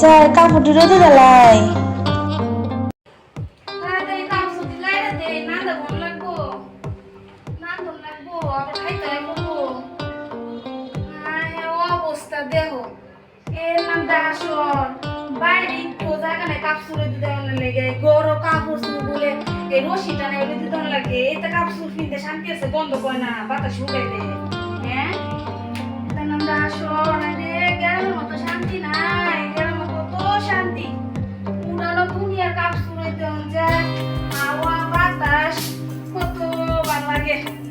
একটু রোদে জ্বালাই তাড়াতাড়ি কাম ছুটি লাইরা দে, না দে ভালো লাগবো। না তো লাগবো, আবার খাইতে লাগবো। হ্যাঁ ও অবস্থা দেহ। বাইরে দিতে লাগে, গরো কাপড় বলে দিতে লাগে। কিনতে শান্তি আছে বন্ধ করে না, বাতাস উঠাইলে হ্যাঁ? también.